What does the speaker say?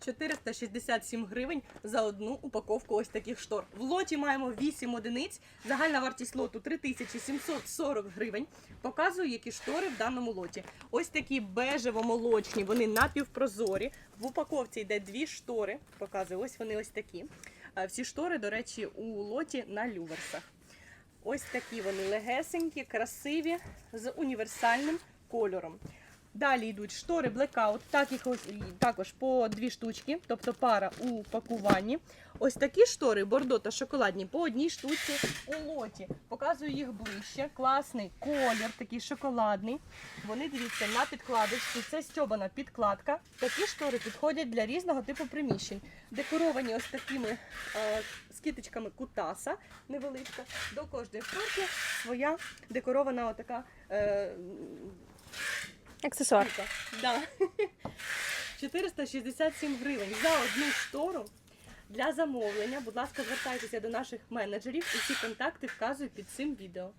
467 гривень за одну упаковку ось таких штор. В лоті маємо 8 одиниць. Загальна вартість лоту 3740 гривень. Показую, які штори в даному лоті. Ось такі бежево-молочні, вони напівпрозорі. В упаковці йде дві штори. Показую, ось вони ось такі. Всі штори, до речі, у лоті на люверсах. Ось такі вони легесенькі, красиві, з універсальним кольором. Далі йдуть штори Blackout, так їх ось, також по дві штучки, тобто пара у пакуванні. Ось такі штори бордо та шоколадні по одній штуці у лоті. Показую їх ближче. Класний колір, такий шоколадний. Вони дивіться на підкладочці. Це стьобана підкладка. Такі штори підходять для різного типу приміщень. Декоровані ось такими е, скіточками кутаса невеличка. До кожної шторки своя декорована отака. Е, Аксесуар. Да. 467 гривень за одну штору. Для замовлення, будь ласка, звертайтеся до наших менеджерів. Усі контакти вказую під цим відео.